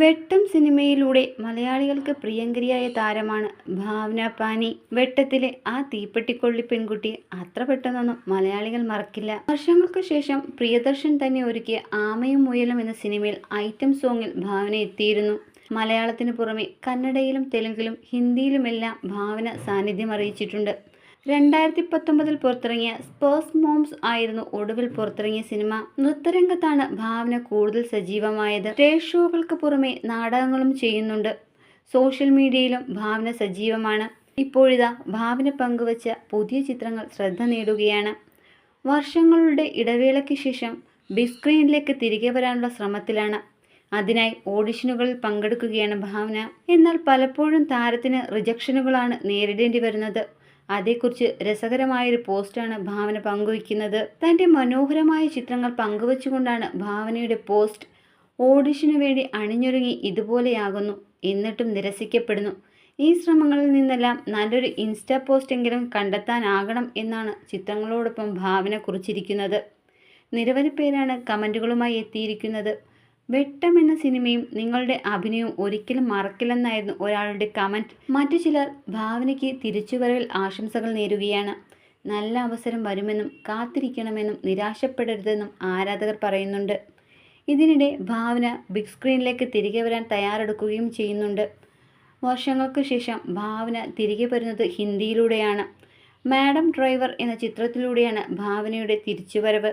വെട്ടം സിനിമയിലൂടെ മലയാളികൾക്ക് പ്രിയങ്കരിയായ താരമാണ് ഭാവന പാനി. വെട്ടത്തിലെ ആ തീപ്പെട്ടിക്കൊള്ളി പെൺകുട്ടിയെ അത്ര പെട്ടെന്നൊന്നും മലയാളികൾ മറക്കില്ല. വർഷങ്ങൾക്ക് ശേഷം പ്രിയദർശൻ തന്നെ ഒരുക്കിയ ആമയും മുയലും എന്ന സിനിമയിൽ ഐറ്റം സോങ്ങിൽ ഭാവന എത്തിയിരുന്നു. മലയാളത്തിന് പുറമെ കന്നഡയിലും തെലുങ്കിലും ഹിന്ദിയിലുമെല്ലാം ഭാവന സാന്നിധ്യം അറിയിച്ചിട്ടുണ്ട്. രണ്ടായിരത്തി പത്തൊമ്പതിൽ പുറത്തിറങ്ങിയ സ്പേഴ്സ് മോംസ് ആയിരുന്നു ഒടുവിൽ പുറത്തിറങ്ങിയ സിനിമ. നൃത്തരംഗത്താണ് ഭാവന കൂടുതൽ സജീവമായത്. സ്റ്റേജ് ഷോകൾക്ക് പുറമെ നാടകങ്ങളും ചെയ്യുന്നുണ്ട്. സോഷ്യൽ മീഡിയയിലും ഭാവന സജീവമാണ്. ഇപ്പോഴിതാ ഭാവന പങ്കുവച്ച പുതിയ ചിത്രങ്ങൾ ശ്രദ്ധ നേടുകയാണ്. വർഷങ്ങളുടെ ഇടവേളയ്ക്ക് ശേഷം ബിഗ് സ്ക്രീനിലേക്ക് തിരികെ വരാനുള്ള ശ്രമത്തിലാണ്. അതിനായി ഓഡിഷനുകളിൽ പങ്കെടുക്കുകയാണ് ഭാവന. എന്നാൽ പലപ്പോഴും താരത്തിന് റിജക്ഷനുകളാണ് നേരിടേണ്ടി വരുന്നത്. അതേക്കുറിച്ച് രസകരമായൊരു പോസ്റ്റാണ് ഭാവന പങ്കുവയ്ക്കുന്നത്. തന്റെ മനോഹരമായ ചിത്രങ്ങൾ പങ്കുവച്ചുകൊണ്ടാണ് ഭാവനയുടെ പോസ്റ്റ് ഓഡിഷനു വേണ്ടി അണിഞ്ഞൊരുങ്ങി ഇതുപോലെയാകുന്നു എന്നിട്ടും നിരസിക്കപ്പെടുന്നു. ഈ ശ്രമങ്ങളിൽ നിന്നെല്ലാം നല്ലൊരു ഇൻസ്റ്റാ പോസ്റ്റെങ്കിലും കണ്ടെത്താനാകണം എന്നാണ് ചിത്രങ്ങളോടൊപ്പം ഭാവന കുറിച്ചിരിക്കുന്നത്. നിരവധി പേരാണ് കമന്റുകളുമായി എത്തിയിരിക്കുന്നത്. വെട്ടം എന്ന സിനിമയും നിങ്ങളുടെ അഭിനയവും ഒരിക്കലും മറക്കില്ലെന്നായിരുന്നു ഒരാളുടെ കമന്റ് മറ്റു ചിലർ ഭാവനയ്ക്ക് തിരിച്ചുവരവിൽ ആശംസകൾ നേരുകയാണ്. നല്ല അവസരം വരുമെന്നും കാത്തിരിക്കണമെന്നും നിരാശപ്പെടരുതെന്നും ആരാധകർ പറയുന്നുണ്ട്. ഇതിനിടെ ഭാവന ബിഗ് സ്ക്രീനിലേക്ക് തിരികെ വരാൻ തയ്യാറെടുക്കുകയും ചെയ്യുന്നുണ്ട്. വർഷങ്ങൾക്ക് ശേഷം ഭാവന തിരികെ വരുന്നത് ഹിന്ദിയിലൂടെയാണ്. മാഡം ഡ്രൈവർ എന്ന ചിത്രത്തിലൂടെയാണ് ഭാവനയുടെ തിരിച്ചുവരവ്.